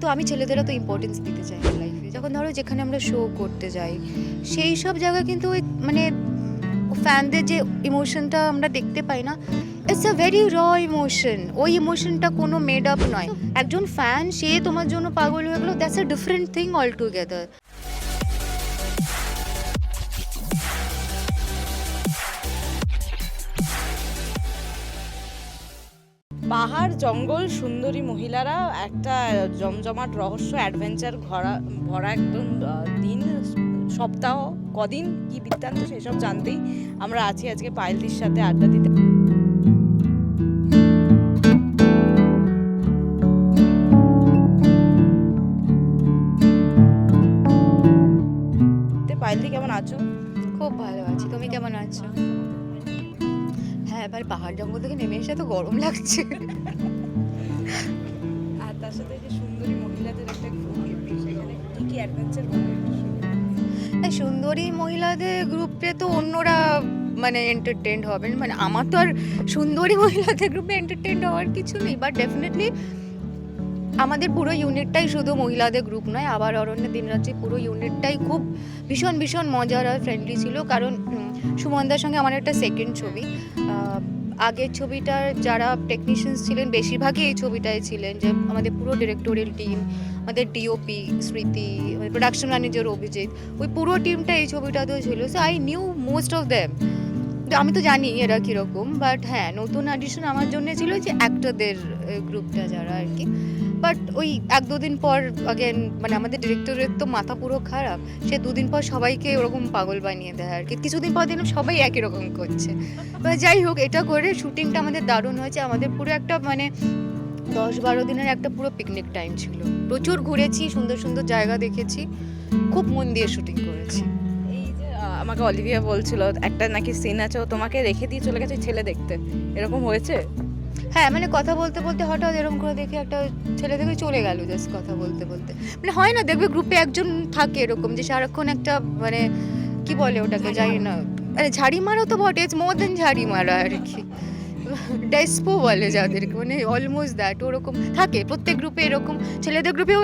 তো আমি ছেলেদেরও তো ইম্পর্টেন্স দিতে চাই লাইফে যখন ধরো যেখানে আমরা শো করতে যাই, সেই সব জায়গা কিন্তু ওই মানে ফ্যানদের যে ইমোশনটা আমরা দেখতে পাই না it's a very raw emotion ওই ইমোশনটা কোনো মেড আপ নয়। একজন ফ্যান সে তোমার জন্য পাগল হয়ে গেলো that's a different thing all together পাহাড়, জঙ্গল, সুন্দরী মহিলারা একটা জমজমাট রহস্য অ্যাডভেঞ্চার ভরা ভরা একদম দিন, সপ্তাহ, কদিন, কি বৃত্তান্ত সেসব জানতেই আমরা আছি আজকে পায়েলদির সাথে আড্ডা দিতে। পায়েলদি, কেমন আছো? খুব ভালো আছি। তুমি কেমন আছো? হ্যাঁ এবার পাহাড় জঙ্গল থেকে নেমে এসে তো গরম লাগছে। আর তার সাথে যে সুন্দরী মহিলাদের একটা গ্রুপ সেখানে কি কি অ্যাডভেঞ্চার সুন্দরী মহিলাদের গ্রুপে তো অন্যরা মানে এন্টারটেন্ড হবেন। মানে আমার তো আর সুন্দরী মহিলাদের গ্রুপে এন্টারটেন্ড হওয়ার কিছু নেই বাট ডেফিনেটলি আমাদের পুরো ইউনিটটাই শুধু মহিলাদের গ্রুপ নয়, আবার অরণ্য দিনরাত্রি পুরো ইউনিটটাই খুব ভীষণ ভীষণ মজার আর ফ্রেন্ডলি ছিল। কারণ সুমনদার সঙ্গে আমার একটা সেকেন্ড ছবি। আগের ছবিটার যারা টেকনিশিয়ানস ছিলেন, বেশিরভাগই এই ছবিটায় ছিলেন যে আমাদের পুরো ডিরেক্টোরিয়াল টিম আমাদের DOP Smriti production manager Abhijit, ওই পুরো টিমটা এই ছবিটাতেও ছিল। So I knew most of them আমি তো জানি এরা কীরকম বাট হ্যাঁ নতুন অডিশন আমার জন্য ছিল যে অ্যাক্টরদের গ্রুপটা যারা আর কি। বাট ওই এক দুদিন পর আগেন মানে আমাদের ডিরেক্টরের তো মাথা পুরো খারাপ, সে দুদিন পর সবাইকে ওরকম পাগল বানিয়ে দেয় আর কি। কিছুদিন পর দিন সবাই একই রকম করছে। বা যাই হোক, এটা করে শুটিংটা আমাদের দারুণ হয়েছে। আমাদের পুরো একটা মানে দশ বারো দিনের একটা পুরো পিকনিক টাইম ছিল। প্রচুর ঘুরেছি, সুন্দর সুন্দর জায়গা দেখেছি, খুব মন দিয়ে শুটিং করেছি। আমাকে অলিভিয়া বলছিল, একটা নাকি সিন আছে, ও তোমাকে রেখে দিয়ে চলে গেছে ছেলে দেখতে। এরকম হয়েছে? হ্যাঁ মানে কথা বলতে বলতে হঠাৎ এরকম করে দেখে একটা ছেলে থেকে চলে গেল জাস্ট কথা বলতে বলতে। মানে হয় না দেখবে গ্রুপে একজন থাকে এরকম যে সারাক্ষণ একটা মানে কি বলে ওটাকে জানি না। আরে ঝাড়ি মারা তো বটে ইটস মোর দেন ঝাড়ি মারা আর কি। ডেসপো বলে যাদেরকে মানে অলমোস্ট দ্যাট ওরকম থাকে। প্রত্যেক গ্রুপে এরকম ছেলেদের গ্রুপেও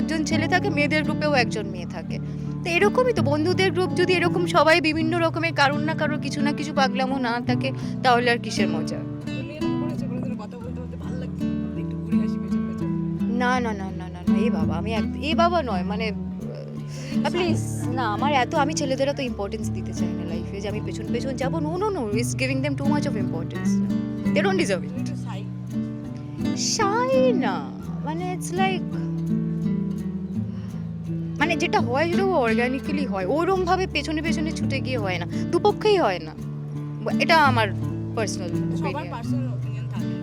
একজন ছেলে থাকে মেয়েদের গ্রুপেও একজন মেয়ে থাকে। তো এরকমই তো বন্ধুদের গ্রুপ যদি এরকম সবাই বিভিন্ন রকমের কারোর না কারোর কিছু না কিছু পাগলামো না থাকে তাহলে আর কিসের মজা? না না না না না না এই বাবা আমি এক এই বাবা নয় মানে প্লিজ না আমার এত আমি ছেলেদের তো ইম্পর্টেন্স দিতে চাই না লাইফে যে আমি পেছন পেছন যাব no no no is giving them too much of importance they don't deserve it শাই না মানে ইটস লাইক মানে যেটা হয় সেটা অর্গানিক্যালি হয় ওরম ভাবে পেছনে পেছনে ছুটে গিয়ে হয় না দুপক্ষেই হয় না এটা আমার পার্সোনাল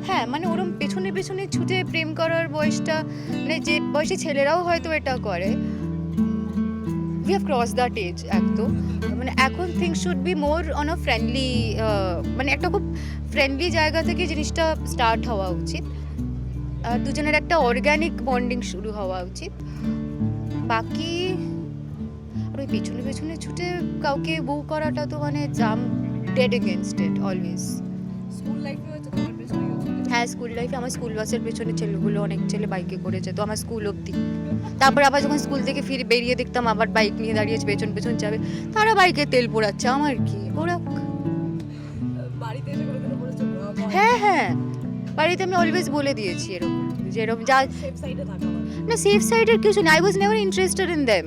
হ্যাঁ মানে ওরম পেছনে পেছনে ছুটে প্রেম করার বয়সটা মানে যে বয়সে ছেলেরাও হয়তো এটা করে। We have cross that edge এক তো। মানে এখন things should be more on a friendly মানে একটা খুব ফ্রেন্ডলি জায়গা থেকে জিনিসটা স্টার্ট হওয়া উচিত। দুজনের একটা অর্গ্যানিক বন্ডিং শুরু হওয়া উচিত। বাকি, আর ওই পেছনে পেছনে ছুটে কাউকে বউ করাটা তো মানে জাম dead against it always school লাইফে হ্যাঁ স্কুল লাইফে আমার স্কুল বাসের পেছনে ছেলেগুলো অনেক ছেলে বাইকে করেছে তো আমার স্কুল অবধি। তারপর আবার যখন স্কুল থেকে ফিরে বেরিয়ে দেখতাম আবার বাইক নিয়ে দাঁড়িয়েছে পেছন পেছন যাবে। তারা বাইকে তেল পোড়াচ্ছে আমার কি ওরা হ্যাঁ হ্যাঁ। বাড়িতে আমি অলওয়েজ বলে দিয়েছি এরকম যে এরকম যা সেফ সাইডে থাকা। না সেফ সাইডের কিছু না I was never interested in them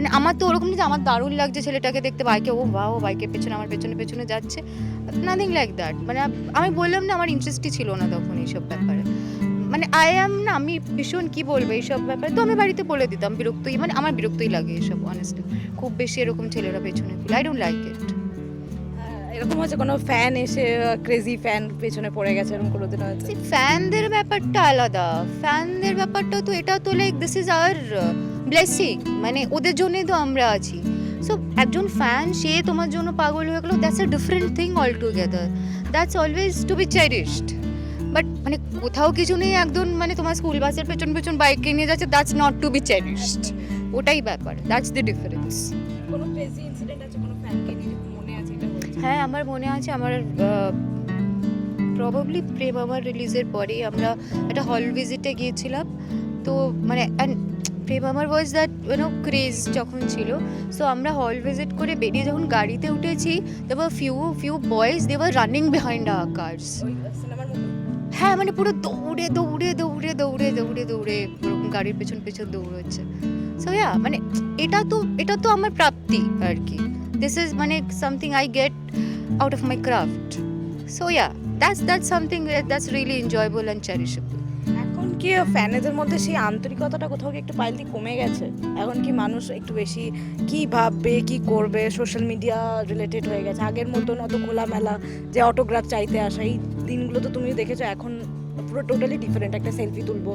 মানে আমার তো ওরকম যে আমার দারুণ লাগছে ছেলেটাকে দেখতে বাইকে ও বা ও বাইকের পেছনে আমার পেছনে পেছনে যাচ্ছে। নাথিং লাইক দ্যাট মানে আমি বললাম না আমার ইন্টারেস্টই ছিল না তখন এইসব ব্যাপারে। মানে আই অ্যাম না আমি ভীষণ কি বলব এইসব ব্যাপারে? তো আমি বাড়িতে বলে দিতাম বিরক্তই মানে আমার বিরক্তই লাগে এসব অনেস্টলি খুব বেশি এরকম ছেলেরা পেছনে আই ডোন্ট লাইক ইট হ্যাঁ, এরকম হচ্ছে কোনো ফ্যান এসে ক্রেজি ফ্যান পেছনে পড়ে গেছে এরকম কোনোদিন হয়তো ফ্যানদের ব্যাপারটা আলাদা। ফ্যানদের ব্যাপারটা তো এটা তো like this is our blessing মানে ওদের জন্যই তো আমরা আছি। সো একজন ফ্যান সে তোমার জন্য পাগল হয়ে গেলো that's a different thing all together that's always to be cherished but মানে কোথাও কিছু নেই একজন মানে তোমার স্কুল বাসের পেছন পেছন বাইকে নিয়ে যাচ্ছে that's not to be cherished ওটাই ব্যাপার দ্যাটস দ্য ডিফারেন্স হ্যাঁ আমার মনে আছে আমার প্রবাবলি প্রেম আমার রিলিজের পরেই আমরা একটা হল ভিজিটে গিয়েছিলাম। তো মানে অ্যান্ড প্রেম আমার ওয়াজ দ্যাট ইউনো ক্রেজ যখন ছিল সো আমরা হল ভিজিট করে বেরিয়ে যখন গাড়িতে উঠেছি দেওয়ার few few boys they were running behind our cars হ্যাঁ মানে পুরো দৌড়ে দৌড়ে দৌড়ে দৌড়ে দৌড়ে দৌড়ে ওরকম গাড়ির পেছন পেছন দৌড়চ্ছে। সো ইয়া মানে এটা তো এটা তো আমার প্রাপ্তি আর কি। দিস ইজ মানে something I get out of my craft so yeah that's that's something that's really enjoyable and cherishable কি ফ্যানেদের মধ্যে সেই আন্তরিকতাটা কোথাও একটু পাইলতি কমে গেছে? এখন কি মানুষ একটু বেশি কি ভাববে, কি করবে? সোশ্যাল মিডিয়া রিলেটেড হয়ে গেছে। আগের মতন অত খোলামেলা যে অটোগ্রাফ চাইতে আসা, এই দিনগুলো তো তুমি দেখেছ, এখন পুরো টোটালি ডিফারেন্ট একটা সেলফি তুলবো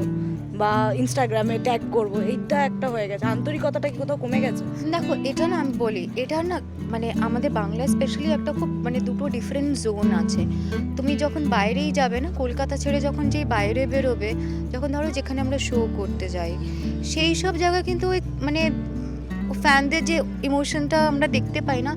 বা ইনস্টাগ্রামে ট্যাগ করব, এইটা একটা হয়ে গেছে। আন্তরিকতাটা কি কোথাও কমে গেছে? দেখো, এটা না আমি বলি, এটা না মানে আমাদের বাংলা স্পেশালি একটা খুব মানে দুটো ডিফারেন্ট জোন আছে। তুমি যখন বাইরেই যাবে না, কলকাতা ছেড়ে যখন যেই বাইরে বেরোবে, যখন ধরো যেখানে আমরা শো করতে যাই, সেই সব জায়গায় কিন্তু ওই মানে ফ্যানদের যে ইমোশনটা আমরা দেখতে পাই না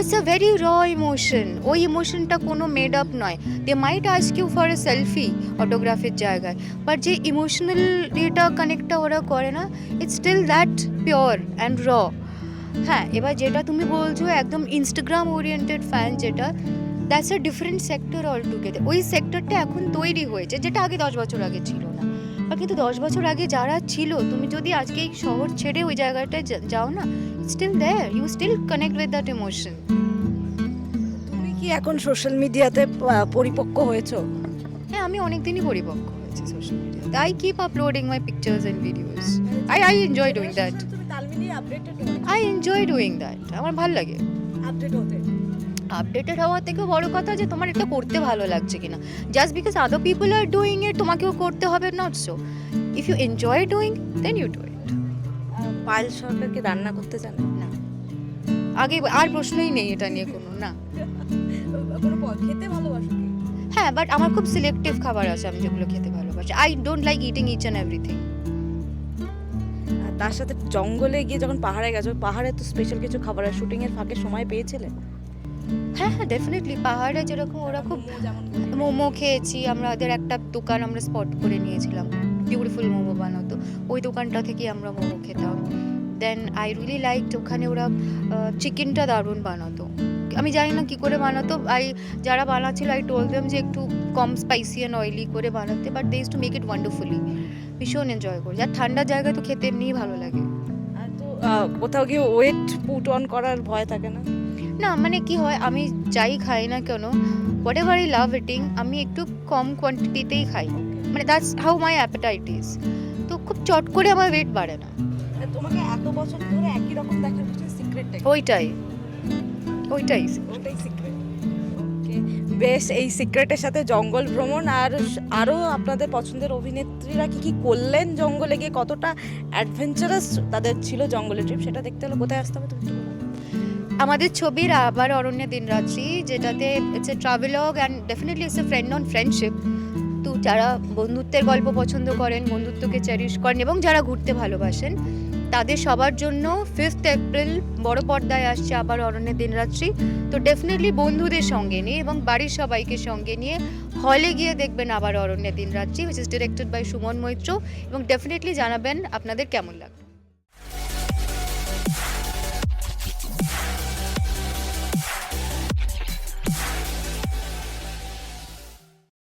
it's a very raw emotion ওই ইমোশনটা কোনো মেড আপ নয়। They might ask you for a selfie অটোগ্রাফের জায়গায়। বাট যে ইমোশনাল ইয়েটা কানেক্টটা ওরা করে না it's still that pure and raw হ্যাঁ এবার যেটা তুমি বলছো, একদম ইনস্টাগ্রাম ওরিয়েন্টেড ফ্যান যেটা that's a different sector all together ওই সেক্টরটা এখন তৈরি হয়েছে, যেটা আগে দশ বছর আগে ছিল না। বা কিন্তু দশ বছর আগে যারা ছিল তুমি যদি আজকে এই শহর ছেড়ে ওই জায়গাটায় যাও না still there you still connect with that emotion তুমি কি এখন সোশ্যাল মিডিয়াতে পরিপক্ক হয়েছো? হ্যাঁ আমি অনেকদিনই পরিপক্ক হয়েছি সোশ্যাল মিডিয়াতে I keep uploading my pictures and videos I I enjoy doing that I enjoy doing that আমার ভালো লাগে। আপডেট হতে। আপডেটেড হওয়ার থেকে বড় কথা যে তোমার এটা করতে ভালো লাগছে কিনা। Just because other people are doing it তোমাকেও করতে হবে not so if you enjoy doing then you do it Payel সরকারকে রান্না করতে জানে? না। আগে আর প্রশ্নই নেই এটা নিয়ে কোনো না। খেতে ভালোবাসো হ্যাঁ বাট আমার খুব সিলেক্টিভ খাবার আছে আমি যেগুলো খেতে ভালোবাসি। I don't like eating each and everything তার সাথে জঙ্গলে গিয়ে যখন পাহাড়ে গেছো পাহাড়ে তো স্পেশাল কিছু খাবারের শুটিং এর ফাঁকে সময় পেয়েছিলে? হ্যাঁ হ্যাঁ ডেফিনেটলি পাহাড়ে যেরকম ওরা খুব মোমো খেয়েছি, আমরা ওদের একটা দোকান আমরা স্পট করে নিয়েছিলাম বিউটিফুল মোমো বানাতো, ওই দোকানটা থেকে আমরা মোমো খেতাম। দেন আই রিয়েলি লাইক ওখানে ওরা চিকেনটা দারুণ বানাতো। আমি জানি না কী করে বানাতো আই যারা বানাচ্ছিল আই টোল দেম যে একটু কম স্পাইসি অ্যান্ড অয়েলি করে বানাতে but they is to make it wonderfully ভীষণ এনজয় করি আর ঠান্ডা জায়গায় তো খেতে এমনিই ভালো লাগে। তো কোথাও গিয়ে ওয়েট পুট অন করার ভয় থাকে না। না মানে কি হয় আমি যাই খাই না কেন whatever I love eating আমি একটু কম কোয়ান্টিটিতেই খাই। মানে that's how my appetite is তো খুব চট করে আমার ওয়েট বাড়ে না। তোমাকে এত বছর ধরে একই রকম দেখার সিক্রেটটা ওইটাই। ওইটাই ওটাই সিক্রেট বেশ এই সিক্রেটের সাথে জঙ্গল ভ্রমণ আর আরও আপনাদের পছন্দের অভিনেত্রীরা কি কি করলেন জঙ্গলে গিয়ে কতটা অ্যাডভেঞ্চারাস তাদের ছিল জঙ্গলে ট্রিপ সেটা দেখতে হলে কোথায় আসতে হবে তুমি। আমাদের ছবির আবার অরণ্যে দিনরাত্রি যেটাতে it's a travelogue and definitely it's a friend on friendship তো যারা বন্ধুত্বের গল্প পছন্দ করেন, বন্ধুত্বকে চেরিশ করেন এবং যারা ঘুরতে ভালোবাসেন, তাদের সবার জন্য ফিফথ এপ্রিল বড় পর্দায় আসছে আবার অরণ্যের দিনরাত্রি তো ডেফিনেটলি বন্ধুদের সঙ্গে নিয়ে এবং বাড়ির সবাইকে সঙ্গে নিয়ে হলে গিয়ে দেখবেন Abar Aranyer Dinratri which is directed by Suman Maitra. এবং ডেফিনেটলি জানাবেন আপনাদের কেমন লাগবে